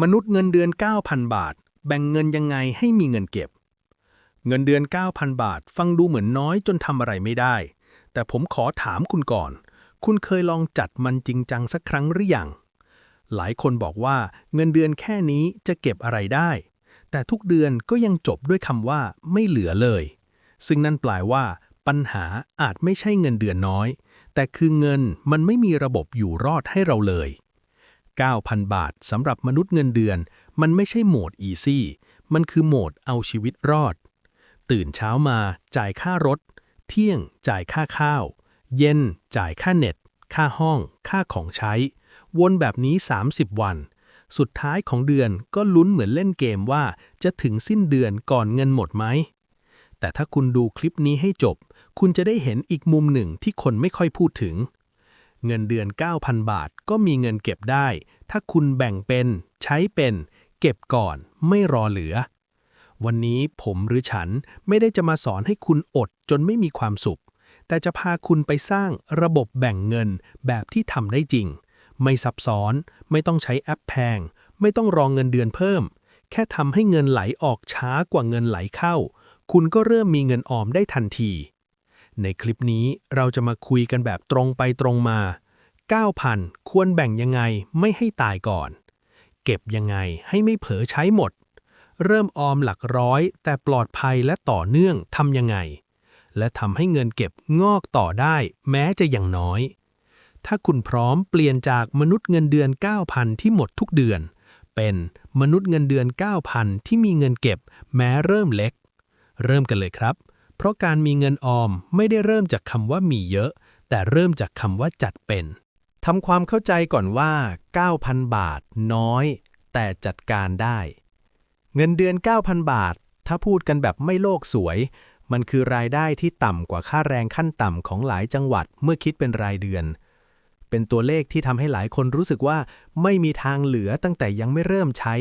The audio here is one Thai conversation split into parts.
มนุษย์เงินเดือน 9,000 บาท แบ่งเงินยังไงให้มีเงินเก็บ เงินเดือน 9,000 บาท ฟังดูเหมือนน้อยจนทำอะไรไม่ได้ แต่ผมขอถามคุณก่อน คุณเคยลองจัดมันจริงจังสักครั้งหรือยัง หลายคนบอกว่าเงินเดือนแค่นี้จะเก็บอะไรได้ แต่ทุกเดือนก็ยังจบด้วยคำว่าไม่เหลือเลย ซึ่งนั่นแปลว่า ปัญหาอาจไม่ใช่เงินเดือนน้อย แต่คือเงินมันไม่มีระบบอยู่รอดให้เราเลย 9,000 บาทสำหรับมนุษย์เงินเดือน มันไม่ใช่โหมด easy มันคือโหมดเอาชีวิตรอด ตื่นเช้ามาจ่ายค่ารถ เที่ยงจ่ายค่าข้าว เย็นจ่ายค่าเน็ต ค่าห้อง ค่าของใช้ วนแบบนี้ 30 วัน สุดท้ายของเดือนก็ลุ้นเหมือนเล่นเกมว่าจะถึงสิ้นเดือนก่อนเงินหมดไหม แต่ถ้าคุณดูคลิปนี้ให้จบ คุณจะได้เห็นอีกมุมหนึ่งที่คนไม่ค่อยพูดถึง เงินเดือน 9,000 บาท ก็มีเงินเก็บได้ ถ้าคุณแบ่งเป็น ใช้เป็น เก็บก่อนไม่รอเหลือ วันนี้ผมหรือฉันไม่ได้จะมาสอนให้คุณอดจนไม่มีความสุข แต่จะพาคุณไปสร้างระบบแบ่งเงินแบบที่ทำได้จริง ไม่ซับซ้อน ไม่ต้องใช้แอปแพง ไม่ต้องรองเงินเดือนเพิ่ม แค่ทำให้เงินไหลออกช้ากว่าเงินไหลเข้า คุณก็เริ่มมีเงินออมได้ทันที ในคลิปนี้เราจะมาคุยกันแบบตรงไปตรงมา 9,000 ควรแบ่งยังไงไม่ให้ตายก่อน เก็บยังไงให้ไม่เผลอใช้หมด เริ่มออมหลักร้อย แต่ปลอดภัยและต่อเนื่องทำยังไง และทำให้เงินเก็บงอกต่อได้แม้จะยังน้อย ถ้าคุณพร้อมเปลี่ยนจากมนุษย์เงินเดือน 9,000 ที่หมดทุกเดือน เป็นมนุษย์เงินเดือน 9,000 ที่มีเงินเก็บ แม้เริ่มเล็ก เริ่มกันเลยครับ เพราะการมีเงินออมไม่ได้เริ่มจากคำว่ามีเยอะ แต่เริ่มจากคำว่าจัดเป็นทำความเข้าใจก่อนว่า 9,000 บาทน้อย แต่จัดการได้ เงินเดือน 9,000 บาท ถ้าพูดกันแบบไม่โลกสวย มันคือรายได้ที่ต่ำกว่าค่าแรงขั้นต่ำของหลายจังหวัดเมื่อคิดเป็นรายเดือน เป็นตัวเลขที่ทำให้หลายคนรู้สึกว่าไม่มีทางเหลือตั้งแต่ยังไม่เริ่มใช้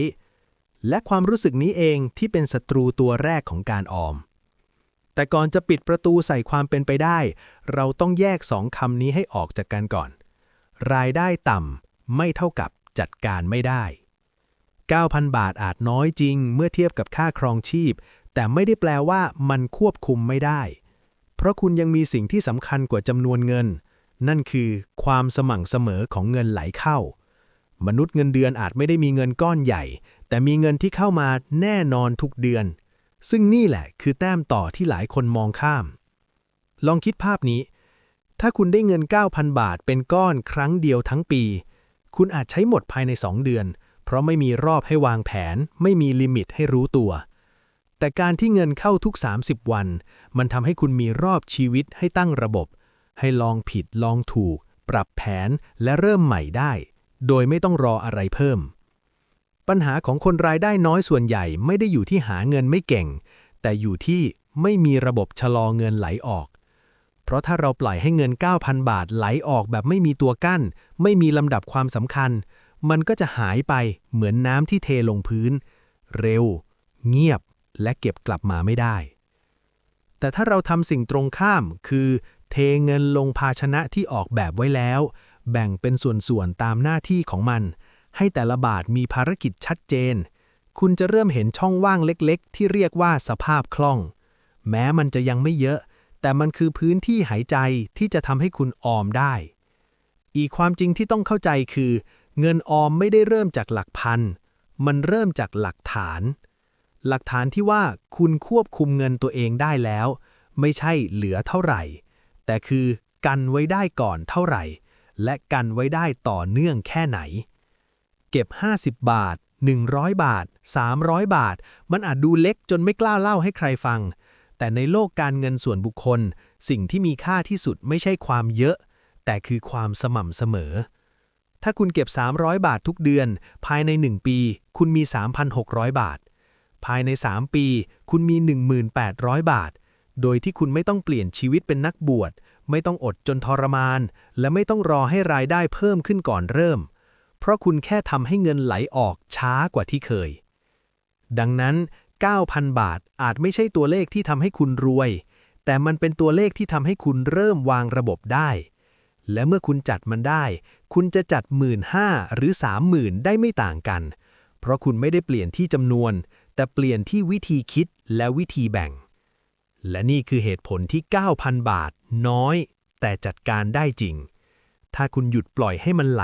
และความรู้สึกนี้เองที่เป็นศัตรูตัวแรกของการออม แต่ก่อนจะปิดประตูใส่ความเป็นไปได้ เราต้องแยกสองคำนี้ให้ออกจากกันก่อน รายได้ต่ำไม่เท่ากับจัดการไม่ได้ 9,000 บาทอาจน้อยจริง เมื่อเทียบกับค่าครองชีพ แต่ไม่ได้แปลว่ามันควบคุมไม่ได้ เพราะคุณยังมีสิ่งที่สำคัญกว่าจำนวนเงิน นั่นคือความสม่ำเสมอของเงินไหลเข้า มนุษย์เงินเดือนอาจไม่ได้มีเงินก้อนใหญ่ แต่มีเงินที่เข้ามาแน่นอนทุกเดือน ซึ่งนี่แหละคือแต้มต่อที่หลายคนมองข้าม ลองคิดภาพนี้ ถ้าคุณได้เงิน 9,000 บาทเป็นก้อนครั้งเดียวทั้งปี คุณอาจใช้หมดภายใน 2 เดือน เพราะไม่มีรอบให้วางแผน ไม่มีลิมิตให้รู้ตัว แต่การที่เงินเข้าทุก 30 วัน มันทำให้คุณมีรอบชีวิตให้ตั้งระบบ ให้ลองผิดลองถูก ปรับแผนและเริ่มใหม่ได้ โดยไม่ต้องรออะไรเพิ่ม ปัญหาของคนรายได้น้อยส่วนใหญ่ไม่ได้อยู่ที่หาเงินไม่เก่ง แต่อยู่ที่ไม่มีระบบชะลอเงินไหลออก เพราะถ้าเราปล่อยให้เงิน 9,000 บาทไหลออกแบบไม่มีตัวกั้น ไม่มีลำดับความสำคัญ มันก็จะหายไปเหมือนน้ำที่เทลงพื้น เร็ว เงียบและเก็บกลับมาไม่ได้ แต่ถ้าเราทำสิ่งตรงข้าม คือ เทเงินลงภาชนะที่ออกแบบไว้แล้ว แบ่งเป็นส่วนๆตามหน้าที่ของมัน ให้แต่ละบาทมีภารกิจชัดเจน คุณจะเริ่มเห็นช่องว่างเล็กๆ ที่เรียกว่าสภาพคล่อง แม้มันจะยังไม่เยอะ แต่มันคือพื้นที่หายใจที่จะทำให้คุณออมได้ อีกความจริงที่ต้องเข้าใจคือ เงินออมไม่ได้เริ่มจากหลักพัน มันเริ่มจากหลักฐาน หลักฐานที่ว่าคุณควบคุมเงินตัวเองได้แล้ว ไม่ใช่เหลือเท่าไหร่ แต่คือกันไว้ได้ก่อนเท่าไหร่ และกันไว้ได้ต่อเนื่องแค่ไหน เก็บ 50 บาท 100 บาท 300 บาท มันอาจดูเล็กจนไม่กล้าเล่าให้ใครฟัง แต่ในโลกการเงินส่วนบุคคล สิ่งที่มีค่าที่สุดไม่ใช่ความเยอะ แต่คือความสม่ำเสมอ ถ้าคุณเก็บ 300 บาททุกเดือน ภายใน 1 ปี คุณมี 3,600 บาท ภายใน 3 ปี คุณมี 1,800 บาท โดยที่คุณไม่ต้องเปลี่ยนชีวิตเป็นนักบวช ไม่ต้องอดจนทรมาน และไม่ต้องรอให้รายได้เพิ่มขึ้นก่อนเริ่ม เพราะคุณแค่ทำให้เงินไหลออกช้ากว่าที่เคย ดังนั้น 9,000 บาทอาจไม่ใช่ตัวเลขที่ทำให้คุณรวย แต่มันเป็นตัวเลขที่ทำให้คุณเริ่มวางระบบได้ และเมื่อคุณจัดมันได้ คุณจะจัด 15,000หรือ 30,000 ได้ไม่ต่างกัน เพราะคุณไม่ได้เปลี่ยนที่จำนวน แต่เปลี่ยนที่วิธีคิดและวิธีแบ่ง และนี่คือเหตุผลที่ 9,000 บาท น้อย แต่จัดการได้จริง ถ้าคุณหยุดปล่อยให้มันไหล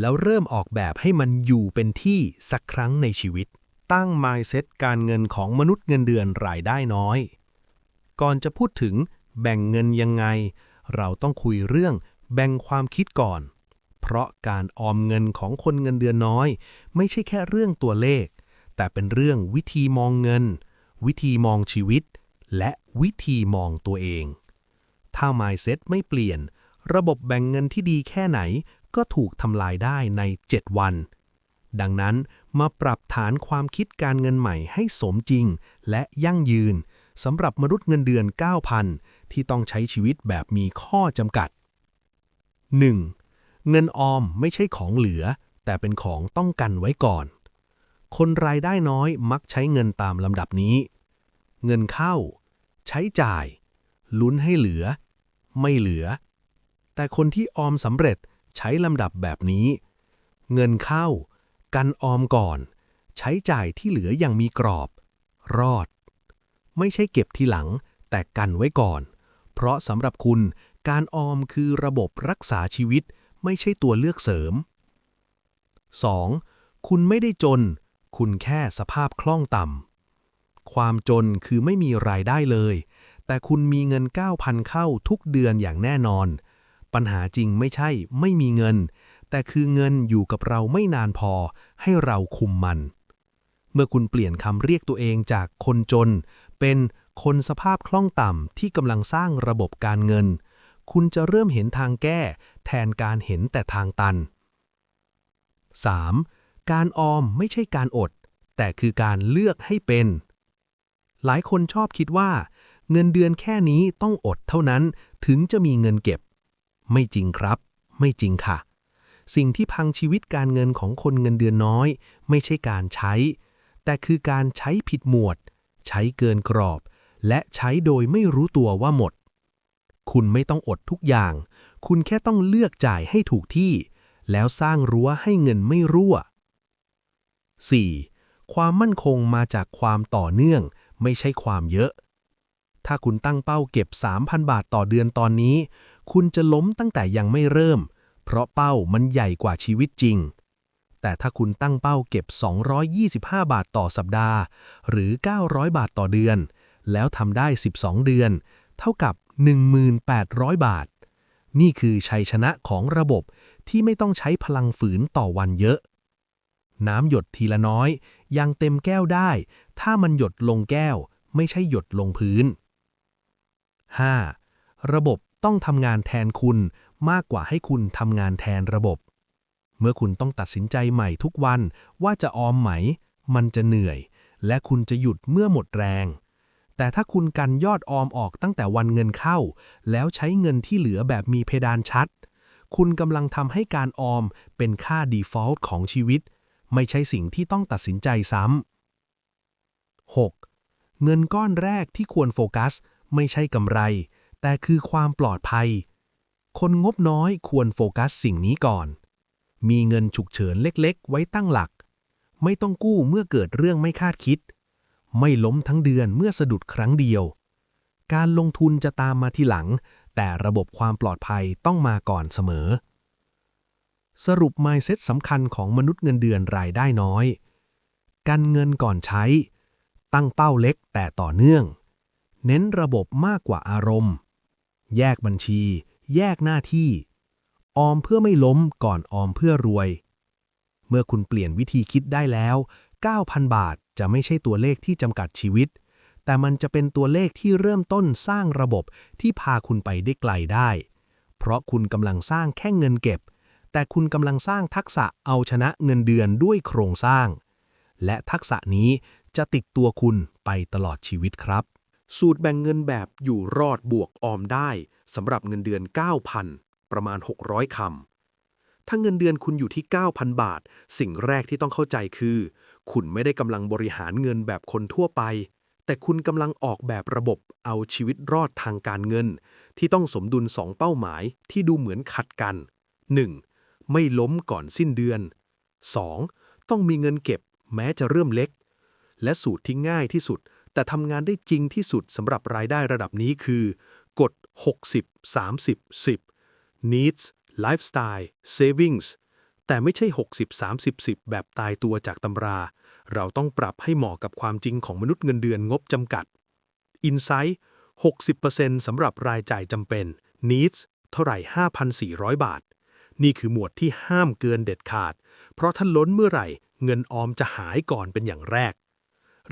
แล้วเริ่มออกแบบให้มันอยู่เป็นที่สักครั้งในชีวิต ตั้ง mindset การเงินของมนุษย์เงินเดือนรายได้น้อย ก่อนจะพูดถึงแบ่งเงินยังไง เราต้องคุยเรื่องแบ่งความคิดก่อน เพราะการออมเงินของคนเงินเดือนน้อย ไม่ใช่แค่เรื่องตัวเลข แต่เป็นเรื่องวิธีมองเงิน วิธีมองชีวิต และวิธีมองตัวเอง ถ้า mindset ไม่เปลี่ยน ระบบแบ่งเงินที่ดีแค่ไหนก็ถูกทำลายได้ใน 7 วัน ดังนั้นมาปรับฐานความคิดการเงินใหม่ให้สมจริงและยั่งยืนสำหรับมนุษย์เงินเดือน 9,000 ที่ต้องใช้ชีวิตแบบมีข้อจำกัด 1. เงินออมไม่ใช่ของเหลือ แต่เป็นของต้องกันไว้ก่อน คนรายได้น้อยมักใช้เงินตามลำดับนี้ เงินเข้า ใช้จ่าย ลุ้นให้เหลือ ไม่เหลือ แต่คนที่ออมสำเร็จใช้ลำดับแบบนี้ เงินเข้า กันออมก่อน ใช้จ่ายที่เหลืออย่างมีกรอบ รอด ไม่ใช่เก็บทีหลัง แต่กันไว้ก่อน เพราะสำหรับคุณการออมคือระบบรักษาชีวิตไม่ใช่ตัวเลือกเสริม 2. คุณไม่ได้จน คุณแค่สภาพคล่องต่ำ ความจนคือไม่มีรายได้เลย แต่คุณมีเงิน 9,000 เข้าทุกเดือนอย่างแน่นอน ปัญหาจริงไม่ใช่ไม่มีเงิน แต่คือเงินอยู่กับเราไม่นานพอ ให้เราคุมมัน เมื่อคุณเปลี่ยนคำเรียกตัวเองจากคนจน เป็นคนสภาพคล่องต่ำที่กำลังสร้างระบบการเงิน คุณจะเริ่มเห็นทางแก้ แทนการเห็นแต่ทางตัน 3. การออมไม่ใช่การอด แต่คือการเลือกให้เป็น หลายคนชอบคิดว่า เงินเดือนแค่นี้ต้องอดเท่านั้นถึงจะมีเงินเก็บ ไม่จริงครับ ไม่จริงค่ะ สิ่งที่พังชีวิตการเงินของคนเงินเดือนน้อย ไม่ใช่การใช้ แต่คือการใช้ผิดหมวด ใช้เกินกรอบ และใช้โดยไม่รู้ตัวว่าหมด คุณไม่ต้องอดทุกอย่าง คุณแค่ต้องเลือกจ่ายให้ถูกที่ แล้วสร้างรั้วให้เงินไม่รั่ว 4. ความมั่นคงมาจากความต่อเนื่อง ไม่ใช่ความเยอะ ถ้าคุณตั้งเป้าเก็บ 3,000 บาทต่อเดือนตอนนี้ คุณจะล้มตั้งแต่ยังไม่เริ่ม เพราะเป้ามันใหญ่กว่าชีวิตจริง แต่ถ้าคุณตั้งเป้าเก็บ 225 บาทต่อสัปดาห์ หรือ 900 บาทต่อเดือน แล้วทำได้ 12 เดือน เท่ากับ 1,800 บาท นี่คือชัยชนะของระบบที่ไม่ต้องใช้พลังฝืนต่อวันเยอะ น้ำหยดทีละน้อย ยังเต็มแก้วได้ ถ้ามันหยดลงแก้ว ไม่ใช่หยดลงพื้น 5. ระบบ ต้องทำงานแทนคุณมากกว่าให้คุณทำงานแทนระบบ เมื่อคุณต้องตัดสินใจใหม่ทุกวันว่าจะออมไหม มันจะเหนื่อย และคุณจะหยุดเมื่อหมดแรง แต่ถ้าคุณกันยอดออมออกตั้งแต่วันเงินเข้า แล้วใช้เงินที่เหลือแบบมีเพดานชัด คุณกำลังทำให้การออมเป็นค่า default ของชีวิต ไม่ใช่สิ่งที่ต้องตัดสินใจซ้ำ 6. เงินก้อนแรกที่ควรโฟกัส ไม่ใช่กำไร แต่คือความปลอดภัย คนงบน้อยควรโฟกัสสิ่งนี้ก่อน มีเงินฉุกเฉินเล็กๆ ไว้ตั้งหลัก ไม่ต้องกู้เมื่อเกิดเรื่องไม่คาดคิด ไม่ล้มทั้งเดือนเมื่อสะดุดครั้งเดียว การลงทุนจะตามมาทีหลัง แต่ระบบความปลอดภัยต้องมาก่อนเสมอ สรุป mindset สำคัญของมนุษย์เงินเดือนรายได้น้อย กันเงินก่อนใช้ ตั้งเป้าเล็กแต่ต่อเนื่อง เน้นระบบมากกว่าอารมณ์ แยกบัญชี แยกหน้าที่ ออมเพื่อไม่ล้มก่อนออมเพื่อรวย เมื่อคุณเปลี่ยนวิธีคิดได้แล้ว 9,000 บาทจะไม่ใช่ตัวเลขที่จำกัดชีวิต แต่มันจะเป็นตัวเลขที่เริ่มต้นสร้างระบบที่พาคุณไปได้ไกลได้ เพราะคุณกำลังสร้างแค่เงินเก็บ แต่คุณกำลังสร้างทักษะเอาชนะเงินเดือนด้วยโครงสร้าง และทักษะนี้จะติดตัวคุณไปตลอดชีวิตครับ สูตรแบ่งเงินแบบอยู่รอดบวกออมได้สำหรับเงินเดือน 9,000 ประมาณ 600คำถ้าเงินเดือนคุณอยู่ที่ 9,000 บาท สิ่งแรกที่ต้องเข้าใจคือ คุณไม่ได้กำลังบริหารเงินแบบคนทั่วไป แต่คุณกำลังออกแบบระบบเอาชีวิตรอดทางการเงิน ที่ต้องสมดุลสองเป้าหมายที่ดูเหมือนขัดกัน 1. ไม่ล้มก่อนสิ้นเดือน 2. ต้องมีเงินเก็บแม้จะเริ่มเล็ก และสูตรที่ง่ายที่สุด แต่ทำงานได้จริงที่สุดสำหรับรายได้ระดับนี้คือ กฎ 60 30 10 needs lifestyle savings แต่ไม่ใช่ 60 30 10 แบบตายตัวจากตำรา เราต้องปรับให้เหมาะกับความจริงของมนุษย์เงินเดือนงบจำกัด Insight 60%สำหรับรายจ่ายจำเป็น Needs เท่าไหร่ 5,400 บาท นี่คือหมวดที่ห้ามเกินเด็ดขาด เพราะถ้าล้นเมื่อไหร่ เงินออมจะหายก่อนเป็นอย่างแรก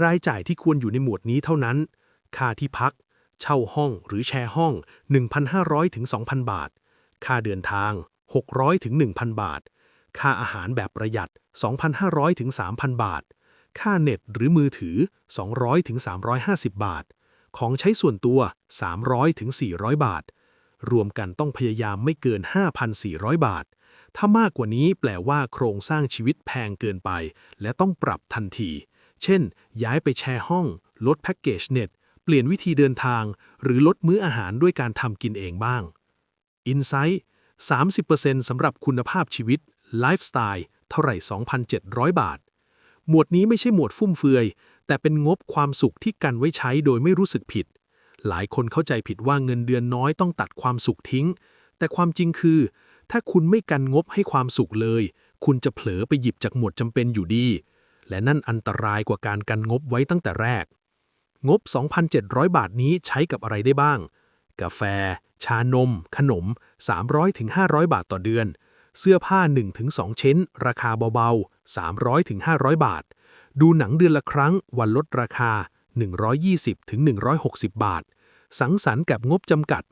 รายจ่ายที่ควรอยู่ในหมวดนี้เท่านั้น ค่าที่พัก เช่าห้องหรือแชร์ห้อง 1,500 ถึง 2,000 บาท ค่าเดินทาง 600 ถึง 1,000 บาท ค่าอาหารแบบประหยัด 2,500 ถึง 3,000 บาท ค่าเน็ตหรือมือถือ 200 ถึง 350 บาท ของใช้ส่วนตัว 300 ถึง 400 บาท รวมกันต้องพยายามไม่เกิน 5,400 บาทถ้ามากกว่านี้แปลว่าโครงสร้างชีวิตแพงเกินไป และต้องปรับทันที เช่น ย้ายไปแชร์ห้อง ลดแพ็กเกจเน็ต เปลี่ยนวิธีเดินทาง หรือลดมื้ออาหารด้วยการทำกินเองบ้าง Insight 30%สำหรับคุณภาพชีวิต ไลฟ์สไตล์ เท่าไหร่ 2,700 บาท หมวดนี้ไม่ใช่หมวดฟุ่มเฟือย แต่เป็นงบความสุขที่กันไว้ใช้โดยไม่รู้สึกผิด หลายคนเข้าใจผิดว่าเงินเดือนน้อยต้องตัดความสุขทิ้ง แต่ความจริงคือ ถ้าคุณไม่กันงบให้ความสุขเลย คุณจะเผลอไปหยิบจากหมวดจำเป็นอยู่ดี และนั่นอันตรายกว่าการกันงบไว้ตั้งแต่แรก งบ 2,700 บาทนี้ใช้กับอะไรได้บ้าง กาแฟ ชานม ขนม 300-500 บาทต่อเดือน เสื้อผ้า 1-2 ชิ้น ราคาเบาๆ 300-500 บาท ดูหนังเดือนละครั้ง วันลดราคา 120-160 บาท สังสรรค์กับงบจำกัด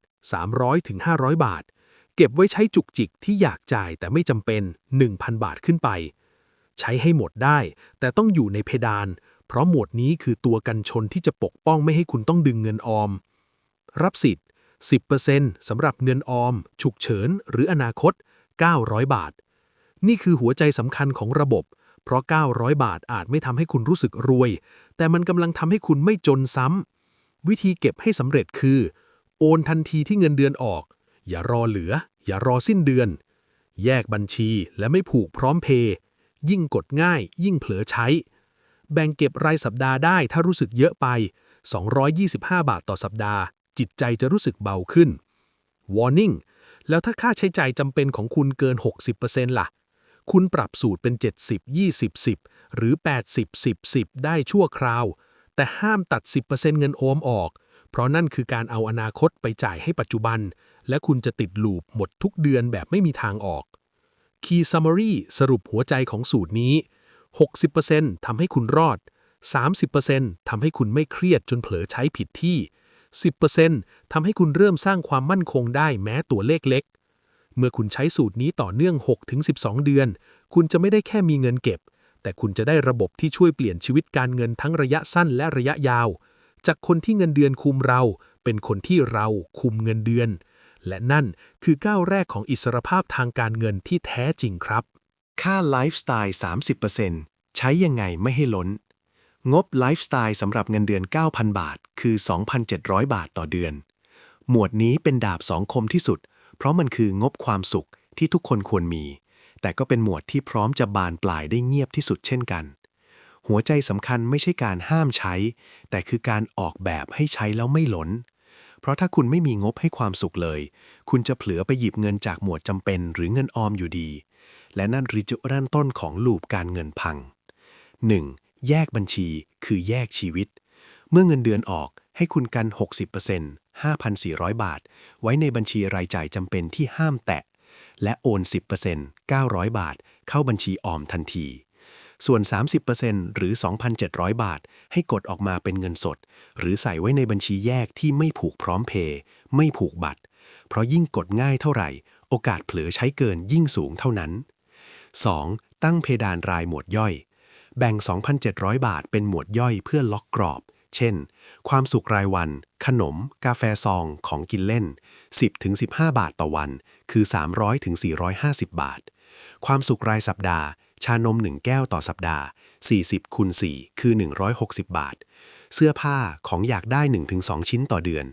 300-500 บาท เก็บไว้ใช้จุกจิกที่อยากจ่ายแต่ไม่จำเป็น 1,000 บาทขึ้นไป ใช้ให้หมดได้ แต่ต้องอยู่ในเพดาน เพราะหมวดนี้คือตัวกันชนที่จะปกป้องไม่ให้คุณต้องดึงเงินออม รับสิทธิ์ 10%สำหรับเงินออม ฉุกเฉิน หรืออนาคต 900 บาท นี่คือหัวใจสำคัญของระบบ เพราะ 900 บาทอาจไม่ทำให้คุณรู้สึกรวย แต่มันกำลังทำให้คุณไม่จนซ้ำวิธีเก็บให้สำเร็จคือ โอนทันทีที่เงินเดือนออก อย่ารอเหลือ อย่ารอสิ้นเดือน แยกบัญชีและไม่ผูกพร้อมเพย์ ยิ่งกดง่าย ยิ่งเผลอใช้ แบ่งเก็บรายสัปดาห์ได้ถ้ารู้สึกเยอะไป 225 บาทต่อสัปดาห์ จิตใจจะรู้สึกเบาขึ้น Warning แล้วถ้าค่าใช้จ่ายจำเป็นของคุณเกิน 60%ล่ะ คุณปรับสูตรเป็น 70 20 10 หรือ 80 10 10 ได้ชั่วคราว แต่ห้ามตัด 10%เงินโอมออก เพราะนั่นคือการเอาอนาคตไปจ่ายให้ปัจจุบัน และคุณจะติดลูปหมดทุกเดือนแบบไม่มีทางออก Key Summary สรุปหัวใจของสูตรนี้ 60%ทำให้คุณรอด 30%ทำให้คุณไม่เครียดจนเผลอใช้ผิดที่ 10%ทำให้คุณเริ่มสร้างความมั่นคงได้แม้ตัวเลขเล็ก เมื่อคุณใช้สูตรนี้ต่อเนื่อง 6-12 เดือน คุณจะไม่ได้แค่มีเงินเก็บ แต่คุณจะได้ระบบที่ช่วยเปลี่ยนชีวิตการเงินทั้งระยะสั้นและระยะยาว จากคนที่เงินเดือนคุมเรา เป็นคนที่เราคุมเงินเดือน และนั่นคือก้าวแรกของอิสรภาพทางการเงินที่แท้จริงครับ ค่าไลฟ์สไตล์ 30%ใช้ยังไงไม่ให้ล้น งบไลฟ์สไตล์สำหรับเงินเดือน 9,000 บาท คือ 2,700 บาทต่อเดือน หมวดนี้เป็นดาบสองคมที่สุด เพราะมันคืองบความสุขที่ทุกคนควรมี แต่ก็เป็นหมวดที่พร้อมจะบานปลายได้เงียบที่สุดเช่นกัน หัวใจสำคัญไม่ใช่การห้ามใช้ แต่คือการออกแบบให้ใช้แล้วไม่หล้น เพราะถ้าคุณไม่มีงบให้ความสุขเลย คุณจะเผลอไปหยิบเงินจากหมวดจำเป็นหรือเงินออมอยู่ดี และนั่นริจุเริ่มต้นของลูปการเงินพัง 1. แยกบัญชีคือแยกชีวิต เมื่อเงินเดือนออกให้คุณกัน 60% 5,400 บาท ไว้ในบัญชีรายจ่ายจำเป็นที่ห้ามแตะ และโอน 10% 900 บาท เข้าบัญชีออมทันที ส่วน 30%หรือ 2,700 บาท ให้กดออกมาเป็นเงินสด หรือใส่ไว้ในบัญชีแยกที่ไม่ผูกพร้อมเพย์ไม่ผูกบัตร เพราะยิ่งกดง่ายเท่าไหร่ โอกาสเผลอใช้เกินยิ่งสูงเท่านั้น 2. ตั้งเพดานรายหมวดย่อย แบ่ง 2,700 บาทเป็นหมวดย่อยเพื่อล็อกกรอบ เช่น ความสุขรายวัน ขนม กาแฟซอง ของกินเล่น 10-15 บาทต่อวัน คือ 300-450 บาท ความสุขรายสัปดาห์ ชานม 1 แก้วต่อสัปดาห์ 40คูณ4คือ 160 บาท เสื้อผ้าของอยากได้ 1-2 ชิ้นต่อเดือน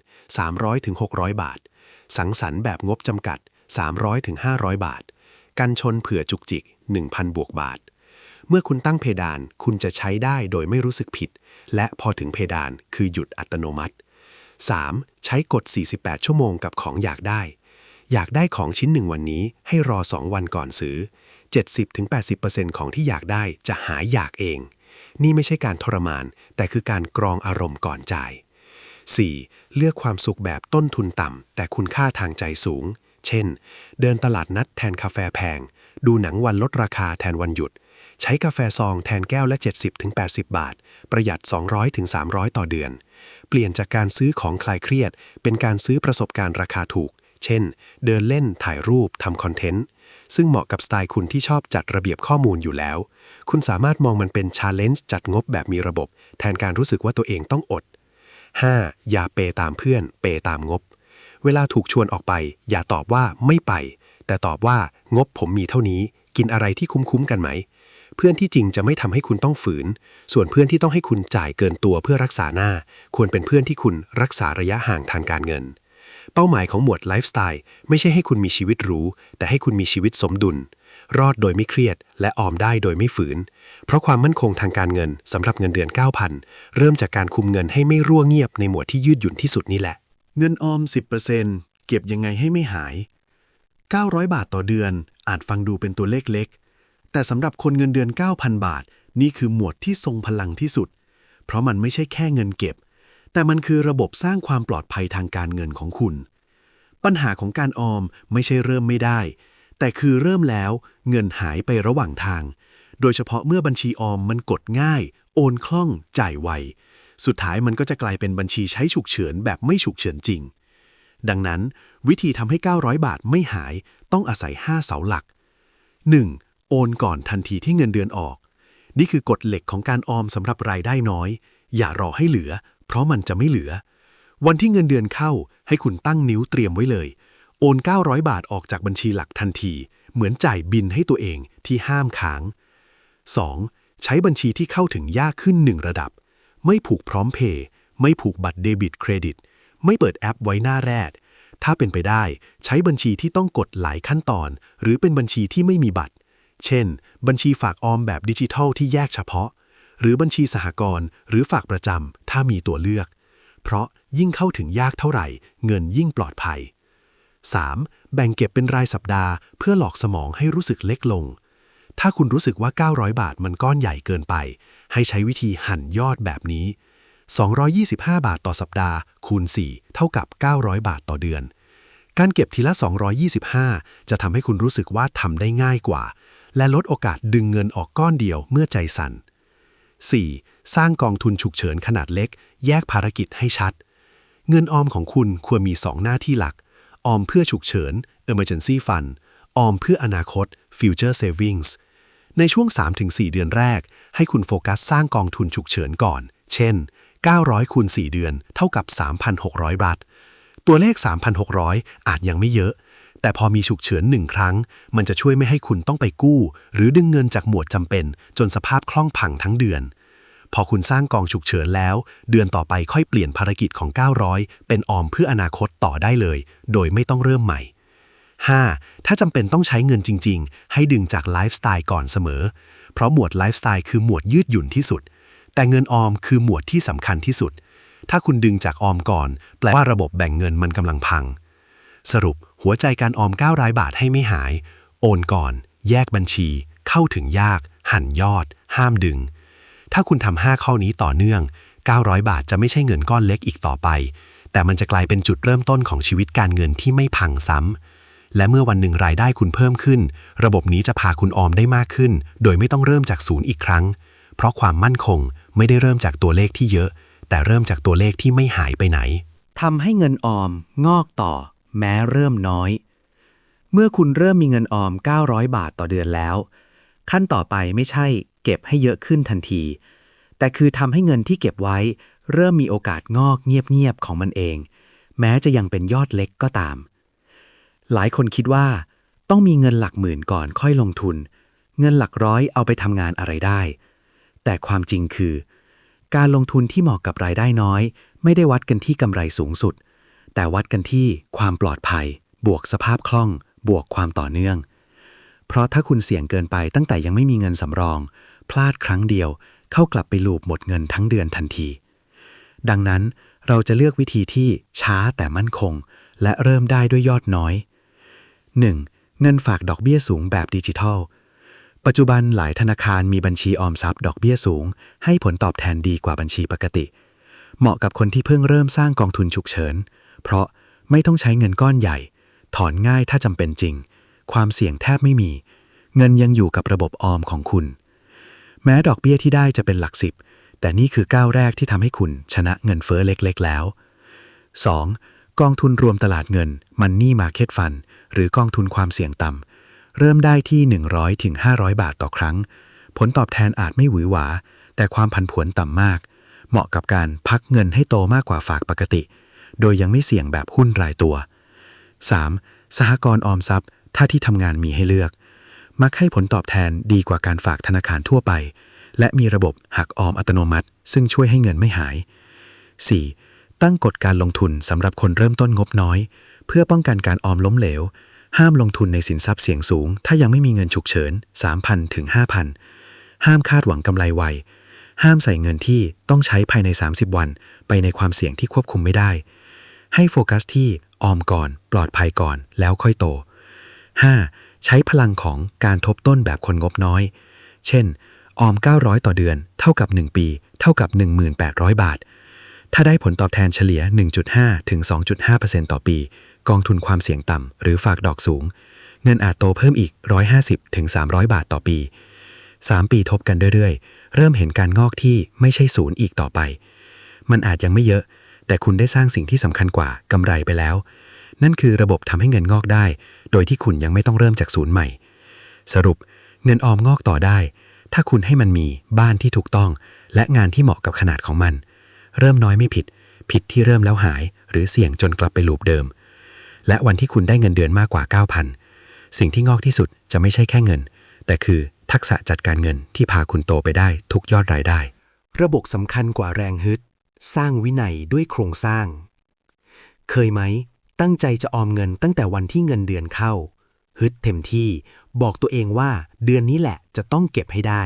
300-600 บาท สังสรรค์แบบงบจำกัด 300-500 บาท กันชนเผื่อจุกจิก 1,000 บวกบาท เมื่อคุณตั้งเพดานคุณจะใช้ได้โดยไม่รู้สึกผิด และพอถึงเพดานคือหยุดอัตโนมัติ 3. ใช้กฎ48 ชั่วโมงกับของอยากได้ อยากได้ของชิ้นหนึ่งวันนี้ให้รอ 2 วันก่อนซื้อ 70-80%ของที่อยากได้จะหายอยากเอง นี่ไม่ใช่การทรมาน แต่คือการกรองอารมณ์ก่อนจ่าย 4. เลือกความสุขแบบต้นทุนต่ำ แต่คุณค่าทางใจสูง เช่น เดินตลาดนัดแทนกาแฟแพง ดูหนังวันลดราคาแทนวันหยุด ใช้กาแฟซองแทนแก้วละ 70-80 บาท ประหยัด 200-300 ต่อเดือน เปลี่ยนจากการซื้อของคลายเครียด เป็นการซื้อประสบการณ์ราคาถูก เช่น เดินเล่นถ่ายรูปทำคอนเทนต์ ซึ่งเหมาะกับสไตล์คุณที่ชอบจัดระเบียบข้อมูลอยู่แล้ว คุณสามารถมองมันเป็นชาเลนจ์จัดงบแบบมีระบบ แทนการรู้สึกว่าตัวเองต้องอด 5. อย่าเปตามเพื่อน เปตามงบ เวลาถูกชวนออกไป อย่าตอบว่าไม่ไป แต่ตอบว่างบผมมีเท่านี้ กินอะไรที่คุ้มๆกันไหม เพื่อนที่จริงจะไม่ทำให้คุณต้องฝืน ส่วนเพื่อนที่ต้องให้คุณจ่ายเกินตัวเพื่อรักษาหน้า ควรเป็นเพื่อนที่คุณรักษาระยะห่างทางการเงิน เป้าหมายของหมวดไลฟ์สไตล์ไม่ใช่ให้คุณมีชีวิตหรูแต่ให้คุณมีชีวิตสมดุล รอดโดยไม่เครียด และออมได้โดยไม่ฝืน เพราะความมั่นคงทางการเงินสำหรับเงินเดือน 9,000 เริ่มจากการคุมเงินให้ไม่รั่วเงียบในหมวดที่ยืดหยุ่นที่สุดนี่แหละ เงินออม 10%เก็บยังไงให้ไม่หาย 900 บาทต่อเดือน อาจฟังดูเป็นตัวเลขเล็ก แต่สำหรับคนเงินเดือน 9,000 บาท นี่คือหมวดที่ทรงพลังที่สุด เพราะมันไม่ใช่แค่เงินเก็บ แต่มันคือระบบสร้างความปลอดภัยทางการเงินของคุณ ปัญหาของการออมไม่ใช่เริ่มไม่ได้ แต่คือเริ่มแล้วเงินหายไประหว่างทาง โดยเฉพาะเมื่อบัญชีออมมันกดง่าย โอนคล่องจ่ายไว สุดท้ายมันก็จะกลายเป็นบัญชีใช้ฉุกเฉินแบบไม่ฉุกเฉินจริง ดังนั้น วิธีทำให้ 900 บาทไม่หายต้องอาศัย 5 เสาหลัก 1. โอนก่อนทันทีที่เงินเดือนออก นี่คือกฎเหล็กของการออมสำหรับรายได้น้อย อย่ารอให้เหลือ เพราะมันจะไม่เหลือ วันที่เงินเดือนเข้าให้คุณตั้งนิ้วเตรียมไว้เลย โอน 900 บาทออกจากบัญชีหลักทันที เหมือนจ่ายบินให้ตัวเองที่ห้ามค้าง 2. ใช้บัญชีที่เข้าถึงยากขึ้น1ระดับ ไม่ผูกพร้อมเพย์ไม่ผูกบัตรเดบิตเครดิต ไม่เปิดแอปไว้หน้าแรก ถ้าเป็นไปได้ใช้บัญชีที่ต้องกดหลายขั้นตอน หรือเป็นบัญชีที่ไม่มีบัตร เช่น บัญชีฝากออมแบบดิจิทัลที่แยกเฉพาะ หรือบัญชีสหกรณ์หรือฝากประจำถ้ามีตัวเลือก เพราะยิ่งเข้าถึงยากเท่าไหร่ เงินยิ่งปลอดภัย 3. แบ่งเก็บเป็นรายสัปดาห์ เพื่อหลอกสมองให้รู้สึกเล็กลง ถ้าคุณรู้สึกว่า 900 บาทมันก้อนใหญ่เกินไป ให้ใช้วิธีหั่นยอดแบบนี้ 225 บาทต่อสัปดาห์คูณ 4 เท่ากับ 900 บาทต่อเดือน การเก็บทีละ 225 จะทำให้คุณรู้สึกว่าทำได้ง่ายกว่า และลดโอกาสดึงเงินออกก้อนเดียวเมื่อใจสั่น 4. สร้างกองทุนฉุกเฉินขนาดเล็ก แยกภารกิจให้ชัด เงินออมของคุณควรมี 2 หน้าที่หลัก ออมเพื่อฉุกเฉิน Emergency Fund ออมเพื่ออนาคต Future Savings ในช่วง 3-4 เดือนแรก ให้คุณโฟกัสสร้างกองทุนฉุกเฉินก่อน เช่น 900คูณ4เดือน เท่ากับ 3,600 บาท ตัวเลข 3,600 อาจยังไม่เยอะ แต่พอมีฉุกเฉินหนึ่งครั้ง มันจะช่วยไม่ให้คุณต้องไปกู้ หรือดึงเงินจากหมวดจำเป็น จนสภาพคล่องพังทั้งเดือน พอคุณสร้างกองฉุกเฉินแล้ว เดือนต่อไปค่อยเปลี่ยนภารกิจของ 900 เป็นออมเพื่ออนาคตต่อได้เลย โดยไม่ต้องเริ่มใหม่ 5. ถ้าจำเป็นต้องใช้เงินจริง ๆ ให้ดึงจากไลฟ์สไตล์ก่อนเสมอ เพราะหมวดไลฟ์สไตล์คือหมวดยืดหยุ่นที่สุด แต่เงินออมคือหมวดที่สำคัญที่สุด ถ้าคุณดึงจากออมก่อน แปลว่าระบบแบ่งเงินมันกำลังพัง สรุป หัวใจการออม9รายบาทให้ไม่หาย โอนก่อน แยกบัญชี เข้าถึงยาก หั่นยอด ห้ามดึง ถ้าคุณทำ5ข้อนี้ต่อเนื่อง 900 บาทจะไม่ใช่เงินก้อนเล็กอีกต่อไป แต่มันจะกลายเป็นจุดเริ่มต้นของชีวิตการเงินที่ไม่พังซ้ำและเมื่อวันหนึ่งรายได้คุณเพิ่มขึ้น ระบบนี้จะพาคุณออมได้มากขึ้น โดยไม่ต้องเริ่มจากศูนย์อีกครั้ง เพราะความมั่นคงไม่ได้เริ่มจากตัวเลขที่เยอะ แต่เริ่มจากตัวเลขที่ไม่หายไปไหนทำให้เงินออมงอกต่อ แม้เริ่มน้อย เมื่อคุณเริ่มมีเงินออม 900 บาทต่อเดือนแล้ว ขั้นต่อไปไม่ใช่ เก็บให้เยอะขึ้นทันที แต่คือทำให้เงินที่เก็บไว้ เริ่มมีโอกาสงอกเงียบๆของมันเอง แม้จะยังเป็นยอดเล็กก็ตาม หลายคนคิดว่า ต้องมีเงินหลักหมื่นก่อนค่อยลงทุน เงินหลักร้อยเอาไปทำงานอะไรได้ แต่ความจริงคือ การลงทุนที่เหมาะกับรายได้น้อย ไม่ได้วัดกันที่กำไรสูงสุด แต่วัดกันที่ความปลอดภัย บวกสภาพคล่อง บวกความต่อเนื่อง เพราะถ้าคุณเสี่ยงเกินไปตั้งแต่ยังไม่มีเงินสำรอง พลาดครั้งเดียว เข้ากลับไปลูปหมดเงินทั้งเดือนทันที ดังนั้นเราจะเลือกวิธีที่ช้าแต่มั่นคง และเริ่มได้ด้วยยอดน้อย 1. เงินฝากดอกเบี้ยสูงแบบดิจิทัล ปัจจุบันหลายธนาคารมีบัญชีออมทรัพย์ดอกเบี้ยสูง ให้ผลตอบแทนดีกว่าบัญชีปกติ เหมาะกับคนที่เพิ่งเริ่มสร้างกองทุนฉุกเฉิน เพราะไม่ต้องใช้เงินก้อนใหญ่ ถอนง่ายถ้าจำเป็นจริง ความเสี่ยงแทบไม่มี เงินยังอยู่กับระบบออมของคุณ แม้ดอกเบี้ยที่ได้จะเป็นหลักสิบ แต่นี่คือก้าวแรกที่ทำให้คุณชนะเงินเฟ้อเล็กๆ แล้ว 2. กองทุนรวมตลาดเงิน Money Market Fund หรือกองทุนความเสี่ยงต่ำเริ่มได้ที่100ถึง500 บาทต่อครั้ง ผลตอบแทนอาจไม่หวือหวา แต่ความผันผวนต่ำมาก เหมาะกับการพักเงินให้โตมากกว่าฝากปกติ โดยยังไม่เสี่ยงแบบหุ้นรายตัว 3. สหกรณ์ออมทรัพย์ ถ้าที่ทำงานมีให้เลือก มักให้ผลตอบแทนดีกว่าการฝากธนาคารทั่วไป และมีระบบหักออมอัตโนมัติ ซึ่งช่วยให้เงินไม่หาย 4. ตั้งกฎการลงทุนสำหรับคนเริ่มต้นงบน้อย เพื่อป้องกันการออมล้มเหลว ห้ามลงทุนในสินทรัพย์เสี่ยงสูง ถ้ายังไม่มีเงินฉุกเฉิน 3,000ถึง5,000 ห้ามคาดหวังกำไรไวห้ามใส่เงินที่ต้องใช้ภายใน 30 วัน ไปในความเสี่ยงที่ควบคุมไม่ได้ ให้โฟกัสที่ออมก่อนปลอดภัยก่อนแล้วค่อยโต 5. ใช้พลังของการทบต้นแบบคนงบน้อย เช่น ออม 900 ต่อเดือน เท่ากับ 1 ปี เท่ากับ 1,800 บาท ถ้าได้ผลตอบแทนเฉลี่ย 1.5 ถึง 2.5%ต่อปี กองทุนความเสี่ยงต่ำหรือฝากดอกสูง เงินอาจโตเพิ่มอีก 150 ถึง 300 บาทต่อปี 3 ปีทบกันเรื่อยๆ เริ่มเห็นการงอกที่ไม่ใช่ศูนย์อีกต่อไป มันอาจยังไม่เยอะ แต่คุณได้สร้างสิ่งที่สำคัญกว่ากำไรไปแล้ว นั่นคือระบบทำให้เงินงอกได้ โดยที่คุณยังไม่ต้องเริ่มจากศูนย์ใหม่ สรุปเงินออมงอกต่อได้ ถ้าคุณให้มันมีบ้านที่ถูกต้อง และงานที่เหมาะกับขนาดของมัน เริ่มน้อยไม่ผิด ผิดที่เริ่มแล้วหาย หรือเสี่ยงจนกลับไปลูปเดิม และวันที่คุณได้เงินเดือนมากกว่า 9,000 สิ่งที่งอกที่สุดจะไม่ใช่แค่เงิน แต่คือทักษะจัดการเงินที่พาคุณโตไปได้ทุกยอดรายได้ ระบบสำคัญกว่าแรงฮึด สร้างวินัยด้วยโครงสร้าง เคยไหม ตั้งใจจะออมเงินตั้งแต่วันที่เงินเดือนเข้า ฮึดเต็มที่บอกตัวเองว่าเดือนนี้แหละจะต้องเก็บให้ได้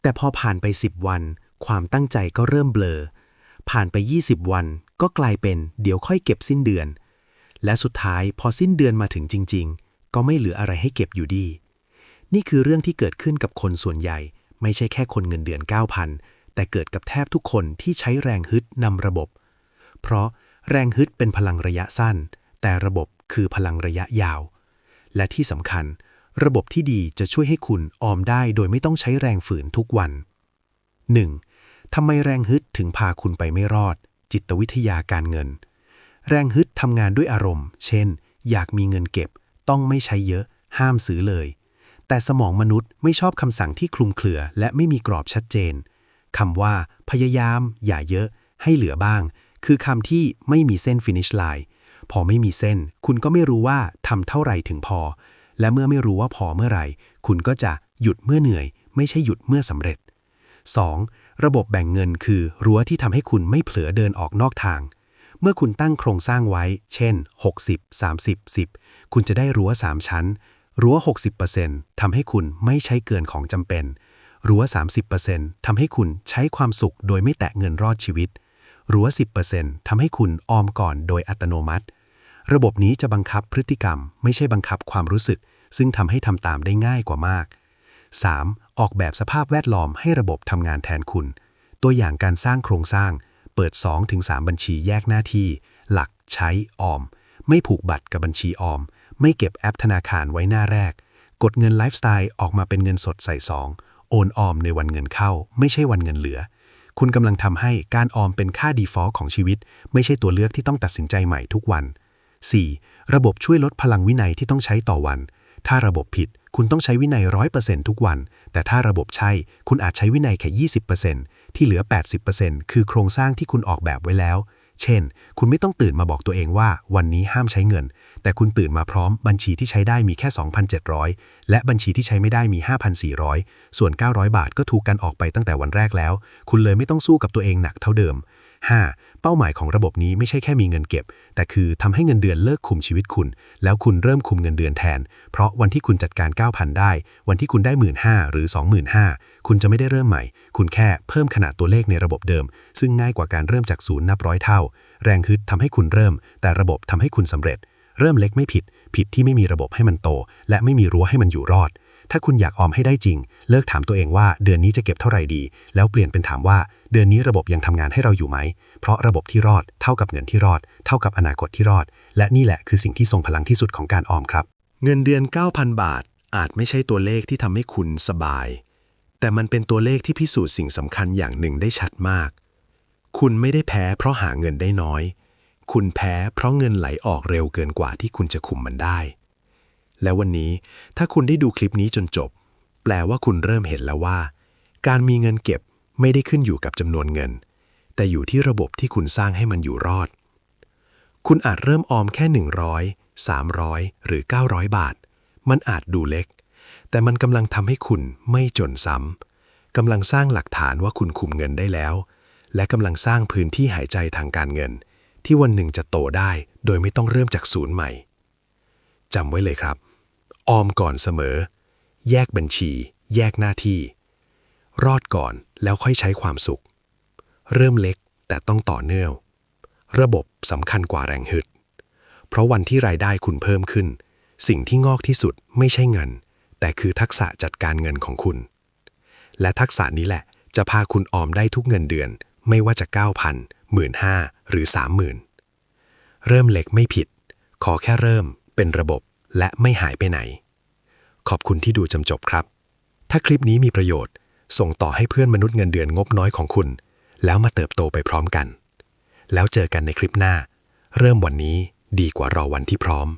แต่พอผ่านไป 10 วัน ความตั้งใจก็เริ่มเบลอ ผ่านไป 20 วันก็กลายเป็นเดี๋ยวค่อยเก็บสิ้นเดือน และสุดท้ายพอสิ้นเดือนมาถึงจริง ๆ ก็ไม่เหลืออะไรให้เก็บอยู่ดี นี่คือเรื่องที่เกิดขึ้นกับคนส่วนใหญ่ ไม่ใช่แค่คนเงินเดือน 9,000 แต่เกิดกับแทบทุกคนที่ใช้แรงฮึดนำระบบ เพราะแรงฮึดเป็นพลังระยะสั้น แต่ระบบคือพลังระยะยาว และที่สำคัญ ระบบที่ดีจะช่วยให้คุณออมได้โดยไม่ต้องใช้แรงฝืนทุกวัน 1. ทำไมแรงฮึดถึงพาคุณไปไม่รอด จิตวิทยาการเงิน แรงฮึดทำงานด้วยอารมณ์ เช่น อยากมีเงินเก็บ ต้องไม่ใช้เยอะ ห้ามซื้อเลย แต่สมองมนุษย์ไม่ชอบคำสั่งที่คลุมเครือและไม่มีกรอบชัดเจน คำว่า พยายาม อย่าเยอะ ให้เหลือบ้าง คือคำที่ไม่มีเส้น finish line พอไม่มีเส้น คุณก็ไม่รู้ว่าทำเท่าไหร่ถึงพอ และเมื่อไม่รู้ว่าพอเมื่อไหร่ คุณก็จะหยุดเมื่อเหนื่อย ไม่ใช่หยุดเมื่อสำเร็จ 2. ระบบแบ่งเงินคือรั้วที่ทำให้คุณไม่เผลอเดินออกนอกทาง เมื่อคุณตั้งโครงสร้างไว้ เช่น 60 30 10 คุณจะได้รั้ว 3 ชั้น รั้ว 60%ทำให้คุณไม่ใช้เกินของจำเป็น รั้ว30%ทำให้คุณใช้ความสุขโดยไม่แตะเงินรอดชีวิตรั้ว10%ทำให้คุณออมก่อนโดยอัตโนมัติ ระบบนี้จะบังคับพฤติกรรม ไม่ใช่บังคับความรู้สึก ซึ่งทำให้ทำตามได้ง่ายกว่ามาก 3. ออกแบบสภาพแวดล้อมให้ระบบทำงานแทนคุณ ตัวอย่างการสร้างโครงสร้าง เปิด 2-3 บัญชีแยกหน้าที่ หลักใช้ออม ไม่ผูกบัตรกับบัญชีออม ไม่เก็บแอปธนาคารไว้หน้าแรก กดเงินไลฟ์สไตล์ออกมาเป็นเงินสดใส่ซอง โอนออมในวันเงินเข้า ไม่ใช่วันเงินเหลือ คุณกำลังทำให้การออมเป็นค่า default ของชีวิต ไม่ใช่ตัวเลือกที่ต้องตัดสินใจใหม่ทุกวัน 4. ระบบช่วยลดพลังวินัยที่ต้องใช้ต่อวัน ถ้าระบบผิด คุณต้องใช้วินัย 100%ทุกวัน แต่ถ้าระบบใช่ คุณอาจใช้วินัยแค่ 20%ที่เหลือ 80%คือโครงสร้างที่คุณออกแบบไว้แล้ว เช่น คุณไม่ต้องตื่นมาบอกตัวเองว่า วันนี้ห้ามใช้เงิน แต่คุณตื่นมาพร้อมบัญชีที่ใช้ได้มีแค่ 2,700 และบัญชีที่ใช้ไม่ได้มี 5,400 ส่วน 900 บาทก็ถูกกันออกไปตั้งแต่วันแรกแล้ว คุณเลยไม่ต้องสู้กับตัวเองหนักเท่าเดิม 5. เป้าหมายของระบบนี้ไม่ใช่แค่มีเงินเก็บ แต่คือทำให้เงินเดือนเลิกคุมชีวิตคุณ แล้วคุณเริ่มคุมเงินเดือนแทน เพราะวันที่คุณจัดการ 9,000 ได้ วันที่คุณได้ 15,000หรือ 25,000 คุณจะไม่ได้เริ่มใหม่ คุณแค่เพิ่มขนาดตัวเลขในระบบเดิม ซึ่งง่ายกว่าการเริ่มจากศูนย์นับร้อยเท่า แรงฮึดทำให้คุณเริ่ม แต่ระบบทำให้คุณสำเร็จ เริ่มเล็กไม่ผิด ผิดที่ไม่มีระบบให้มันโต และไม่มีรั้วให้มันอยู่รอด ถ้าคุณอยากออมให้ได้จริง เลิกถามตัวเองว่าเดือนนี้จะเก็บเท่าไหร่ดี แล้วเปลี่ยนเป็นถามว่า เดือนนี้ระบบยังทำงานให้เราอยู่ไหม เพราะระบบที่รอด เท่ากับเงินที่รอด เท่ากับอนาคตที่รอด และนี่แหละคือสิ่งที่ทรงพลังที่สุดของการออมครับ เงินเดือน 9,000 บาท อาจไม่ใช่ตัวเลขที่ทำให้คุณสบาย แต่มันเป็นตัวเลขที่พิสูจน์สิ่งสำคัญอย่างหนึ่งได้ชัดมาก คุณไม่ได้แพ้เพราะหาเงินได้น้อย คุณแพ้เพราะเงินไหลออกเร็วเกินกว่าที่คุณจะคุมมันได้ และวันนี้ถ้าคุณได้ดูคลิปนี้จนจบ แปลว่าคุณเริ่มเห็นแล้วว่า การมีเงินเก็บไม่ได้ขึ้นอยู่กับจำนวนเงิน แต่อยู่ที่ระบบที่คุณสร้างให้มันอยู่รอด คุณอาจเริ่มออมแค่ 100 300 หรือ 900 บาท มันอาจดูเล็ก แต่มันกำลังทำให้คุณไม่จนซ้ำกำลังสร้างหลักฐานว่าคุณคุมเงินได้แล้ว และกำลังสร้างพื้นที่หายใจทางการเงิน ที่วันหนึ่งจะโตได้โดยไม่ต้องเริ่มจากศูนย์ใหม่จำไว้เลยครับ ออมก่อนเสมอ แยกบัญชี แยกหน้าที่ รอดก่อนแล้วค่อยใช้ความสุข เริ่มเล็กแต่ต้องต่อเนื่องระบบสำคัญกว่าแรงฮึด เพราะวันที่รายได้คุณเพิ่มขึ้น สิ่งที่งอกที่สุดไม่ใช่เงิน แต่คือทักษะจัดการเงินของคุณ และทักษะนี้แหละ จะพาคุณออมได้ทุกเงินเดือน ไม่ว่าจะ 9,000 หมื่นหรือ30,000เริ่มเล็กไม่ผิด ขอแค่เริ่มเป็นระบบและไม่หายไปไหน ขอบคุณที่ดูจำจบครับ ถ้าคลิปนี้มีประโยชน์ ส่งต่อให้เพื่อนมนุษย์เงินเดือนงบน้อยของคุณ แล้วมาเติบโตไปพร้อมกัน แล้วเจอกันในคลิปหน้า เริ่มวันนี้ดีกว่ารอวันที่พร้อม